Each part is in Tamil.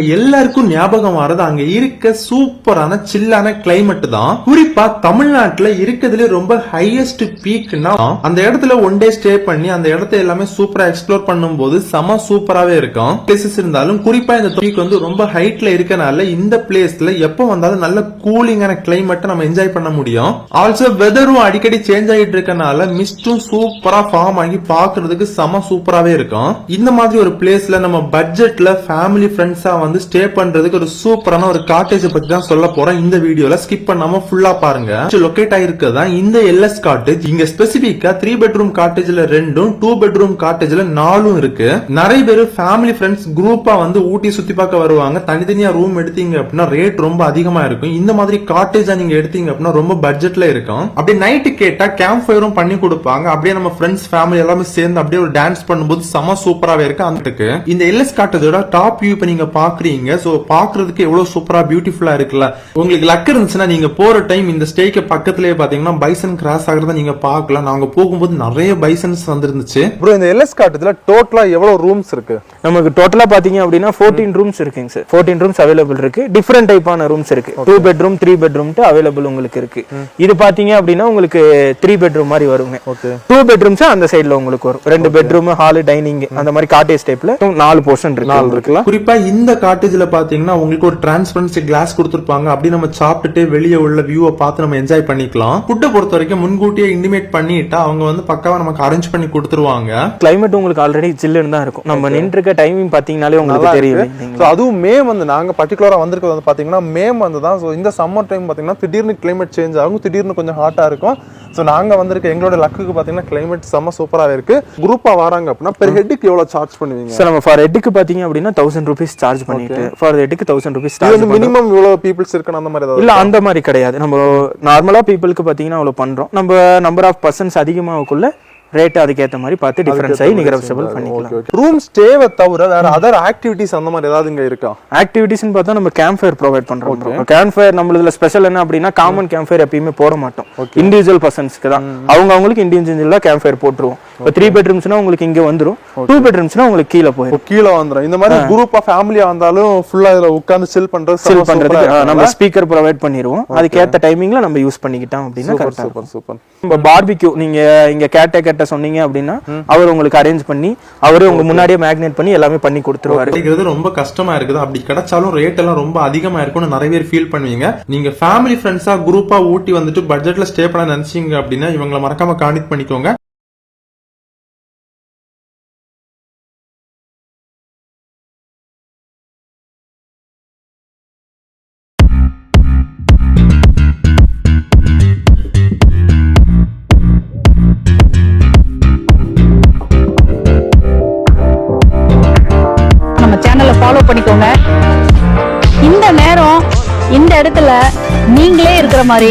எல்லாருக்கும் ஞாபகம் வர்றது அங்க இருக்க சூப்பரான சில்லான கிளைமேட் தான். குறிப்பா தமிழ்நாட்டுல இருக்கிறதுல ரொம்ப ஹையஸ்ட் பீக்னா அந்த இடத்துல ஒன் டே ஸ்டே பண்ணி அந்த இடத்த எல்லாமே சூப்பரா எக்ஸ்ப்ளோர் பண்ணும்போது செம சூப்பராவே இருக்கும். பிளேசஸ் இருந்தாலும் குறிப்பா இந்த பீக் வந்து ரொம்ப ஹைட்ல இருக்கனால இந்த பிளேஸ்ல எப்ப வந்தாலும் நல்ல கூலிங்கான கிளைமேட்டை நம்ம என்ஜாய் பண்ண முடியும். ஆல்சோ வெதரும் அடிக்கடி சேஞ்ச் ஆகிட்டு இருக்கனால மிஸ்டும் சூப்பரா ஃபார்ம் ஆகி பாக்குறதுக்கு செம சூப்பராவே இருக்கும். இந்த மாதிரி ஒரு பிளேஸ்ல நம்ம பட்ஜெட்ல ஃபேமிலி ஃப்ரெண்ட்ஸா வந்து ஸ்டே பண்றதுக்கு ஒரு சூப்பரான ஒரு காட்டேஜ் பத்தி தான் சொல்ல போறேன் இந்த வீடியோல ஸ்கிப் பண்ணாம ஃபுல்லா பாருங்க. லொகேட் ஆயிருக்கதா? இந்த எல்எஸ் காட்டேஜ் இங்க ஸ்பெசிபிக்கா த்ரீ பெட்ரூம் காட்டேஜ்ல ரெண்டும் டூ பெட்ரூம் காட்டேஜ்ல நாலும் இருக்கு. நிறைய பேர் ஃபேமிலி ஃப்ரெண்ட்ஸ் குரூப்பா வந்து ஊட்டி சுத்தி பார்க்க வருவாங்க. தனித்தனியா ரூம் எடுத்தீங்க அப்படின்னா ரேட் ரொம்ப அதிகமா இருக்கும். இந்த மாதிரி காட்டேஜா நீங்க எடுத்தீங்க அப்படின்னா ரொம்ப பட்ஜெட்ல இருக்கும். அப்படியே நைட்டு கேட்டா கேம்ப் ஃபயரும் பண்ணி கொடுப்பாங்க. அப்படியே நம்ம ஃப்ரெண்ட்ஸ் ஃபேமிலி எல்லாமே சேர்ந்து அப்படியே ஒரு டான்ஸ் பண்ணும்போது செம சூப்பராவே இருக்கு அந்த இந்த எல்எஸ் காட்டேஜோட டாப் வியூ இப்ப நீங்க பாக்குறீங்க. சோ பாக்குறதுக்கு எவ்வளவு சூப்பரா பியூட்டிஃபுல்லா இருக்குல்ல? உங்களுக்கு லக் இருந்துச்சுன்னா நீங்க போற டைம் இந்த ஸ்டேக்கு பக்கத்துலயே பாத்தீங்கன்னா பைசன் கிராஸ் ஆகுறத நீங்க பார்க்கலாம். நாங்க போகும்போது நிறைய பைசன்ஸ் வந்துருந்துச்சு. ப்ரோ இந்த எல்எஸ் காட்டுல டோட்டலா எவ்வளவு ரூம்ஸ் இருக்கு? நமக்கு டோட்டலா பாத்தீங்க அப்படின்னா ஃபோர்டீன் ரூம்ஸ் இருக்குங்க சார் ஃபோர்டீன் ரூம்ஸ் அவைலபிள் இருக்கு. டிஃப்ரெண்ட் டைப்பான ரூம்ஸ் இருக்கு. டூ பெட்ரூம் த்ரீ பெட்ரூம்ட்டு அவைலபிள் உங்களுக்கு இருக்கு. இது பாத்தீங்க அப்படின்னா உங்களுக்கு த்ரீ பெட்ரூம் மாதிரி வருங்க. ஓகே டூ பெட்ரூம்ஸ் அந்த சைடுல உங்களுக்கு வரும். ரெண்டு பெட்ரூம் ஹால் டைனிங் அந்த மாதிரி காட்டேஜ் டைப்ல நாலு போர்ஷன் இருக்கு. குறிப்பா இந்த காட்டேஜ்ல பாத்தீங்கன்னா உங்களுக்கு ஒரு டிரான்ஸ்பரன்சி கிளாஸ் கொடுத்துருப்பாங்க. அப்படி நம்ம சாப்பிட்டுட்டு வெளியே உள்ள வியூவை பார்த்து நம்ம என்ஜாய் பண்ணிக்கலாம். ஃபுட்டை பொறுத்த வரைக்கும் முன்கூட்டியே இன்டிமேட் பண்ணிட்டா அவங்க வந்து பக்காவா நமக்கு அரேஞ்ச் பண்ணி கொடுத்துருவாங்க. கிளைமேட் உங்களுக்கு ஆல்ரெடி சில்லுன்னு தான் இருக்கும். நம்ம நின்று இருக்க டைமிங் பாத்தீங்கனாலே உங்களுக்கு தெரியும் ஸோ அதுவும் மே வந்து நாங்க பர்டிகுலரா வந்திருக்கிறது வந்து பாத்தீங்கன்னா மே வந்து தான் ஸோ இந்த சம்மர் டைம் பாத்தீங்கன்னா திடீர்னு கிளைமேட் சேஞ்ச் ஆகும். திடீர்னு கொஞ்சம் ஹாட்டா இருக்கும். ஸோ நாங்க வந்திருக்க எங்களோட லக்குக்கு பாத்தீங்கன்னா கிளைமேட் செம்ம சூப்பராகவே இருக்கு. குரூப்பா வராங்க அப்படின்னா பெர் ஹெட்டுக்கு எவ்வளவு சார்ஜ் பண்ணுவீங்க? சார் நம்ம ஃபார் ஹெட்டுக்கு பாத்தீங்க அப்படின்னா தௌசண்ட் ருபீஸ் சார்ஜ் பண்ணிட்டு ஃபார் ஹெட்டுக்கு தௌசண்ட் ருபீஸ் மினிமம் இவ்வளவு பீப்புள்ஸ் இருக்கணும் அந்த மாதிரி இல்ல அந்த மாதிரி கிடையாது. நம்ம நார்மலா பீப்புளுக்கு பாத்தீங்கன்னா அவ்வளவு பண்றோம். நம்ம நம்பர் ஆஃப் பர்சன்ஸ் அதிகமாகக்குள்ள ரேட் அதுக்கேத்த மாதிரி பார்த்து டிஃபரன்ஸ் ஆகி நிகரபிசபிள் பண்ணிக்கலாம். ரூம் ஸ்டேவை தவிர வேற அதர் ஆக்டிவிட்டிஸ் அந்த மாதிரி ஏதாவது இங்க இருக்கா? ஆக்டிவிட்டிஸ்னு பார்த்தா நம்ம கேம்ப் ஃபயர் ப்ரொவைட் பண்றோம் கேம்ப் ஃபயர் நம்மளதுல ஸ்பெஷல் என்ன அப்படின்னா காமன் கேம்ப் ஃபயர் எப்பயுமே போட மாட்டோம். இண்டிவிஜுவல் பர்சன்ஸ்க்கு தான். அவங்க அவங்களுக்கு இண்டிவிஜுவலா கேம்ப் ஃபயர் போட்டுருவோம். இப்போ த்ரீ பெட்ரூம்ஸ்னா உங்களுக்கு இங்க வந்துரும். டூ பெட்ரூம்ஸ்னா உங்களுக்கு கீழே போயிடும் கீழே வந்துடும் இந்த மாதிரி குரூப்பா ஃபேமிலியா வந்தாலும் ஃபுல்லா இதுல உட்கார்ந்து சில் பண்றது சில் பண்றதுக்கு நம்ம ஸ்பீக்கர் ப்ரொவைட் பண்ணிடுவோம் அதுக்கேத்த டைமிங்ல நம்ம யூஸ் பண்ணிக்கிட்டோம் அப்படின்னா கரெக்டா சூப்பர் சூப்பர் பார்பிக்யூ நீங்க இங்க கேட்ட சொன்னீங்க அப்படின்னா அவர் உங்களுக்கு அரேஞ்ச் பண்ணி அவரே உங்க முன்னாடியே மேக்னேட் பண்ணி எல்லாமே பண்ணி கொடுத்துருவாரு. ரொம்ப கஷ்டமா இருக்குது. அப்படி கிடைச்சாலும் ரேட் எல்லாம் ரொம்ப அதிகமா இருக்கும்னு நிறைய பேர் ஃபீல் பண்ணுவீங்க. நீங்க ஃபேமிலி ஃப்ரெண்ட்ஸா குரூப்பா ஊட்டி வந்துட்டு பட்ஜெட்ல ஸ்டே பண்ண நினைச்சீங்க அப்படின்னா இவங்களை மறக்காம கான்டெக்ட் பண்ணிக்கோங்க. மாதிரி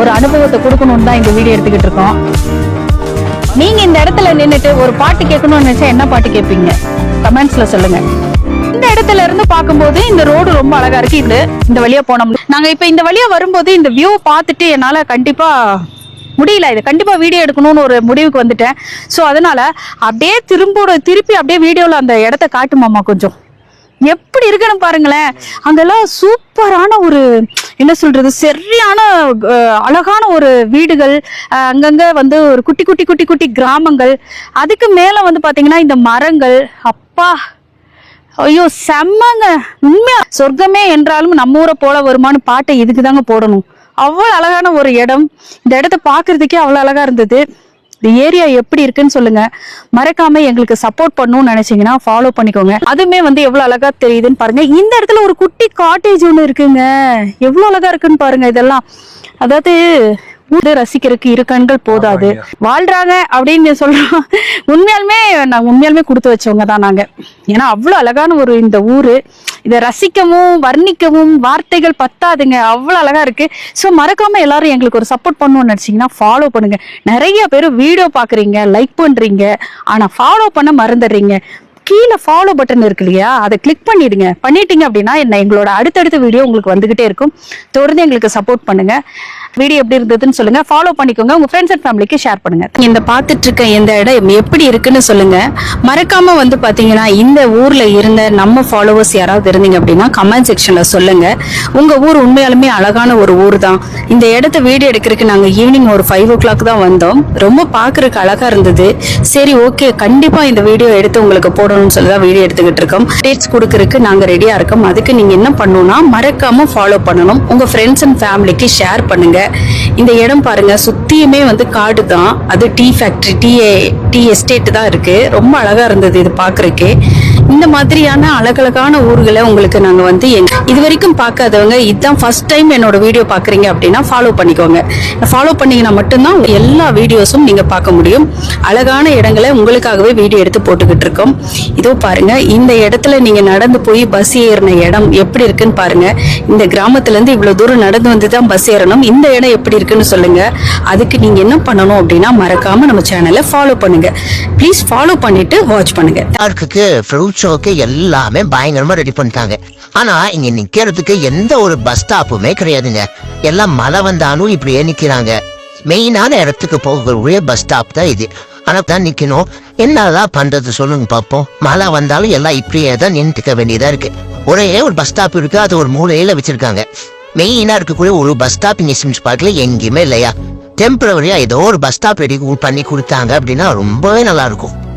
ஒரு அனுபவத்தை கொடுக்கணும்னு தான் இந்த வீடியோ எடுத்துக்கிட்டு இருக்கோம். நீங்க இந்த இடத்துல நின்றுட்டு ஒரு பாட்டு கேட்கணும்னு நினைச்சா என்ன பாட்டு கேட்பீங்க? கமெண்ட்ஸ்ல சொல்லுங்க. இந்த இடத்துல இருந்து பார்க்கும்போது இந்த ரோடு ரொம்ப அழகா இருக்கு. இது இந்த வழியா போனோம் நாங்க இப்ப இந்த வழியா வரும்போது இந்த வியூ பார்த்துட்டு என்னால கண்டிப்பா முடியல. இது கண்டிப்பா வீடியோ எடுக்கணும்னு ஒரு முடிவுக்கு வந்துட்டேன். ஸோ அதனால அப்படியே திரும்ப திருப்பி அப்படியே வீடியோல அந்த இடத்த காட்டுமாமா கொஞ்சம். எப்படி இருக்குன்னு பாருங்களேன். அங்கெல்லாம் சூப்பரான ஒரு என்ன சொல்றது சரியான அழகான ஒரு வீடுகள் அங்கங்க வந்து ஒரு குட்டி குட்டி குட்டி குட்டி கிராமங்கள். அதுக்கு மேல வந்து பாத்தீங்கன்னா இந்த மரங்கள். அப்பா! ஐயோ செம்மங்க. உண்மையா? சொர்க்கமே என்றாலும் நம்ம ஊரை போல வருமானு பாட்டை இதுக்கு தாங்க போடணும். அவ்வளவு அழகான ஒரு இடம். இந்த இடத்த பார்க்கிறதுக்கே அவ்வளவு அழகா இருந்தது. இந்த ஏரியா எப்படி இருக்குன்னு சொல்லுங்க. மறக்காம எங்களுக்கு சப்போர்ட் பண்ணணும்னு நினைச்சீங்கன்னா ஃபாலோ பண்ணிக்கோங்க. அதுவுமே வந்து எவ்வளவு அழகா தெரியுதுன்னு பாருங்க. இந்த இடத்துல ஒரு குட்டி காட்டேஜ் ஒண்ணு இருக்குங்க. எவ்வளவு அழகா இருக்குன்னு பாருங்க இதெல்லாம். அதாவது ஊரு ரசிக்கிறதுக்கு இரு கண்கள் போதாது. வாழ்றாங்க அப்படின்னு சொல்றோம். உண்மையாலுமே நான் உண்மையாலுமே கொடுத்து வச்சவங்க தான் நாங்க. ஏன்னா அவ்வளவு அழகான ஒரு இந்த ஊரு. இதை ரசிக்கவும் வர்ணிக்கவும் வார்த்தைகள் பத்தாதுங்க. அவ்வளோ அழகாக இருக்குது ஸோ மறக்காமல் எல்லாரும் எங்களுக்கு ஒரு சப்போர்ட் பண்ணணும்னு நினச்சிங்கன்னா ஃபாலோ பண்ணுங்க. நிறைய பேர் வீடியோ பார்க்குறீங்க லைக் பண்ணுறீங்க ஆனால் ஃபாலோ பண்ண மறந்துடுறீங்க. கீழே ஃபாலோ பட்டன் இருக்கு இல்லையா? அதை கிளிக் பண்ணிடுங்க. பண்ணிட்டீங்க அப்படின்னா என்ன எங்களோட அடுத்தடுத்த வீடியோ உங்களுக்கு வந்துகிட்டே இருக்கும். தொடர்ந்து எங்களுக்கு சப்போர்ட் பண்ணுங்கள் வீடியோ எப்படி இருந்ததுன்னு சொல்லுங்க. ஃபாலோ பண்ணிக்கோங்க. உங்க ஃப்ரெண்ட்ஸ் அண்ட் ஃபேமிலிக்கு ஷேர் பண்ணுங்க. இந்த பார்த்துட்டு இருக்க இந்த இடம் எப்படி இருக்குன்னு சொல்லுங்க. மறக்காம வந்து பாத்தீங்கன்னா இந்த ஊர்ல இருந்த நம்ம ஃபாலோவர்ஸ் யாராவது இருந்தீங்க அப்படின்னா கமெண்ட் செக்ஷன்ல சொல்லுங்க. உங்க ஊர் உண்மையாலுமே அழகான ஒரு ஊர் தான் இந்த இடத்த வீடியோ எடுக்கிறதுக்கு நாங்க ஈவினிங் ஒரு ஃபைவ் ஓ கிளாக் தான் வந்தோம். ரொம்ப பாக்குறதுக்கு அழகா இருந்தது. சரி ஓகே கண்டிப்பா இந்த வீடியோ எடுத்து உங்களுக்கு போடணும்னு சொல்லி தான் வீடியோ எடுத்துக்கிட்டு இருக்கோம். டேட்ஸ் கொடுக்கறதுக்கு நாங்க ரெடியா இருக்கோம். அதுக்கு நீங்க என்ன பண்ணணும்னா மறக்காம ஃபாலோ பண்ணணும். உங்க ஃப்ரெண்ட்ஸ் அண்ட் ஃபேமிலிக்கு ஷேர் பண்ணுங்க. இந்த இடம் பாருங்க சுத்தியுமே வந்து காடு தான். அது tea factory tea tea estate தான் இருக்கு. ரொம்ப அழகா இருந்தது இது பாக்குறதுக்கு. இந்த மாதிரியான அழகழகான ஊர்களை உங்களுக்கு நாங்க வந்து இது வரைக்கும் பார்க்காதவங்க இதுதான் ஃபர்ஸ்ட் டைம் என்னோட வீடியோ பாக்குறீங்க அப்படின்னா ஃபாலோ பண்ணிக்கோங்க. ஃபாலோ பண்ணீங்கன்னா மட்டும்தான் எல்லா வீடியோஸும் நீங்க பார்க்க முடியும். அழகான இடங்களை உங்களுக்காகவே வீடியோ எடுத்து போட்டுக்கிட்டு இருக்கோம். இதோ பாருங்க இந்த இடத்துல நீங்க நடந்து போய் பஸ் ஏறின இடம் எப்படி இருக்குன்னு பாருங்க. இந்த கிராமத்துல இருந்து இவ்வளவு தூரம் நடந்து வந்து தான் பஸ் ஏறணும். இந்த இடம் எப்படி இருக்குன்னு சொல்லுங்க. அதுக்கு நீங்க என்ன பண்ணணும் அப்படின்னா மறக்காம நம்ம சேனலை ஃபாலோ பண்ணுங்க. ப்ளீஸ் ஃபாலோ பண்ணிட்டு வாட்ச் பண்ணுங்க. ஷோக்கு எல்லாமே பயங்கரமா ரெடி பண்ணிட்டாங்க. ஆனா இங்க நிக்கிறதுக்கு எந்த ஒரு பஸ் ஸ்டாப்புமே கிடையாதுங்க. எல்லாம் மழை வந்தாலும் இப்படியே நிக்கிறாங்க. மெயினான இடத்துக்கு போகக்கூடிய பஸ் ஸ்டாப் தான் இது. ஆனா தான் நிக்கணும். என்னதான் பண்றது சொல்லுங்க பாப்போம். மழை வந்தாலும் எல்லாம் இப்படியே தான் நின்றுக்க வேண்டியதா இருக்கு. ஒரே ஒரு பஸ் ஸ்டாப் இருக்கு. அது ஒரு மூலையில வச்சிருக்காங்க. மெயினா இருக்கக்கூடிய ஒரு பஸ் ஸ்டாப் இங்க சிம்ஸ் பார்க்ல எங்கேயுமே இல்லையா? டெம்பரவரியா ஏதோ ஒரு பஸ் ஸ்டாப் ரெடி பண்ணி கொடுத்தாங்க அப்படின்னா ரொம்பவே நல்லா இருக்கும்.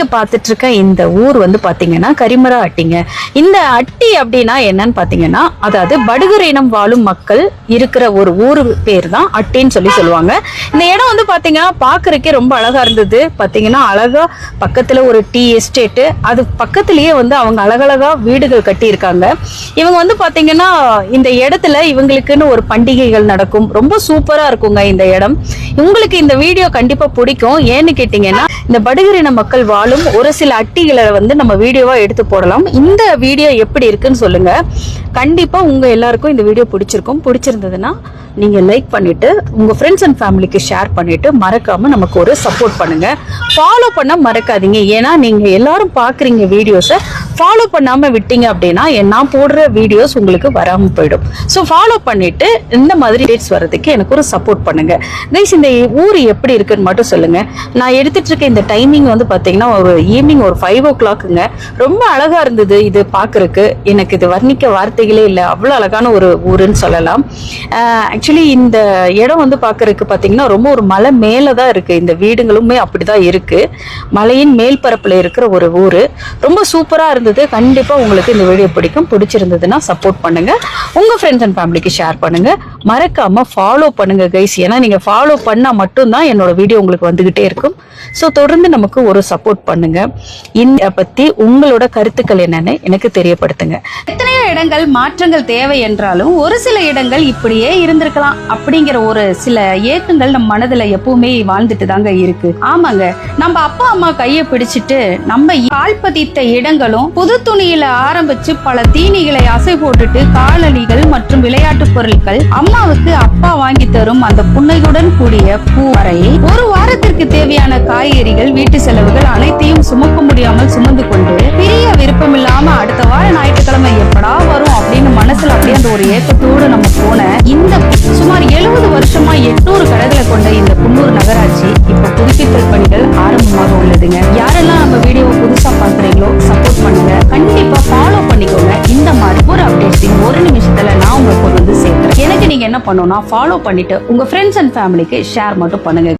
நீங்க பார்த்துட்டு இருக்க இந்த ஊர் வந்து பாத்தீங்கன்னா கரிமரா அட்டிங்க. இந்த அட்டி அப்படின்னா என்னன்னு பாத்தீங்கன்னா அதாவது படுகர் இனம் வாழும் மக்கள் இருக்கிற ஒரு ஊர் பேர் தான் அட்டின்னு சொல்லி சொல்லுவாங்க. இந்த இடம் வந்து பாத்தீங்கன்னா பாக்குறதுக்கே ரொம்ப அழகா இருந்தது. பாத்தீங்கன்னா அழகா பக்கத்துல ஒரு டீ எஸ்டேட்டு அது பக்கத்திலேயே வந்து அவங்க அழகழகா வீடுகள் கட்டி இருக்காங்க இவங்க வந்து பாத்தீங்கன்னா இந்த இடத்துல இவங்களுக்குன்னு ஒரு பண்டிகைகள் நடக்கும். ரொம்ப சூப்பரா இருக்குங்க இந்த இடம். உங்களுக்கு இந்த வீடியோ கண்டிப்பா பிடிக்கும். ஏன்னு கேட்டீங்கன்னா இந்த படுகரின மக்கள் வாழும் ஒரு சில அட்டிகளை வந்து நம்ம வீடியோவா எடுத்து போடலாம். இந்த வீடியோ எப்படி இருக்குன்னு சொல்லுங்க. கண்டிப்பா உங்க எல்லாருக்கும் இந்த வீடியோ பிடிச்சிருக்கும். பிடிச்சிருந்ததுன்னா நீங்க லைக் பண்ணிட்டு உங்க ஃப்ரெண்ட்ஸ் அண்ட் ஃபேமிலிக்கு ஷேர் பண்ணிட்டு மறக்காம நமக்கு ஒரு சப்போர்ட் பண்ணுங்க. ஃபாலோ பண்ண மறக்காதீங்க. ஏன்னா நீங்க எல்லாரும் பாக்குறீங்க வீடியோஸை ஃபாலோ பண்ணாமல் விட்டீங்க அப்படின்னா நான் போடுற வீடியோஸ் உங்களுக்கு வராமல் போயிடும். ஸோ ஃபாலோ பண்ணிட்டு இந்த மாதிரி டேட்ஸ் வர்றதுக்கு எனக்கு ஒரு சப்போர்ட் பண்ணுங்க. கைஸ் இந்த ஊர் எப்படி இருக்குன்னு மட்டும் சொல்லுங்க. நான் எடுத்துட்டு இருக்க இந்த டைமிங் வந்து பார்த்தீங்கன்னா ஒரு ஈவினிங் ஒரு ஃபைவ் ஓ கிளாக்குங்க ரொம்ப அழகா இருந்தது இது பாக்குறதுக்கு. எனக்கு இது வர்ணிக்க வார்த்தைகளே இல்லை. அவ்வளோ அழகான ஒரு ஊருன்னு சொல்லலாம். ஆக்சுவலி இந்த இடம் வந்து பாக்குறதுக்கு பார்த்தீங்கன்னா ரொம்ப ஒரு மலை மேலே தான் இருக்கு. இந்த வீடுகளுமே அப்படிதான் இருக்கு. மலையின் மேல் பரப்பில் இருக்கிற ஒரு ஊர். ரொம்ப சூப்பராக இருந்தது. கண்டிப்பாக உங்களுக்கு இந்த வீடியோ பிடிக்கும். பிடிச்சிருந்ததுன்னா சப்போர்ட் பண்ணுங்க. உங்க ஃப்ரெண்ட்ஸ் அண்ட் ஃபேமிலிக்கு ஷேர் பண்ணுங்க. மறக்காமல் ஃபாலோ பண்ணுங்க கைஸ் ஏன்னா நீங்கள் ஃபாலோ பண்ணால் மட்டும்தான் என்னோட வீடியோ உங்களுக்கு வந்துக்கிட்டே இருக்கும். ஸோ தொடர்ந்து நமக்கு ஒரு சப்போர்ட் பண்ணுங்க. இந்த பத்தி உங்களோட கருத்துக்கள் என்னன்னு எனக்கு தெரியப்படுத்துங்க. இடங்கள் மாற்றங்கள் தேவை என்றாலும் ஒரு சில இடங்கள் இப்படியே இருந்திருக்கலாம் அப்படிங்கிற ஒரு சில ஏக்கங்கள் நம்ம மனதுல எப்பவுமே வாழ்ந்துட்டு தாங்க இருக்கு. ஆமாங்க. நம்ம அப்பா அம்மா கையை பிடிச்சிட்டு நம்ம கால் பதித்த இடங்களும் புது துணியில ஆரம்பிச்சு பல தீனிகளை அசை போட்டுட்டு காலணிகள் மற்றும் விளையாட்டு பொருட்கள் அம்மாவுக்கு அப்பா வாங்கி தரும் அந்த புன்னையுடன் கூடிய பூ வரை ஒரு வாரத்திற்கு தேவையான காய்கறிகள் வீட்டு செலவுகள் அனைத்தையும் சுமக்க முடியாமல் சுமந்து கொண்டு பெரிய விருப்பமில்லாம அடுத்த வார ஞாயிற்றுக்கிழமை எப்படா வரும் அப்படின்னு மனசுல அப்படியே அந்த ஒரு ஏக்கத்தோடு நம்ம போன இந்த சுமார் எழுபது வருஷமா எட்நூறு கடைகளை கொண்ட இந்த குன்னூர் நகராட்சி இப்ப புதுப்பித்தல் பணிகள் ஆரம்பமாக உள்ளதுங்க. யாரெல்லாம் நம்ம வீடியோவை புதுசா பாக்குறீங்களோ சப்போர்ட் பண்ணுங்க. கண்டிப்பா ஃபாலோ பண்ணிக்கோங்க. இந்த மாதிரி ஒரு அப்டேட்ஸையும் ஒரு நிமிஷத்துல நான் உங்களுக்கு வந்து சேர்க்கிறேன். எனக்கு நீங்க என்ன பண்ணணும்னா ஃபாலோ பண்ணிட்டு உங்க ஃப்ரெண்ட்ஸ் அண்ட் ஃபேமிலிக்கு ஷேர் மட்டும் பண்ணுங்க.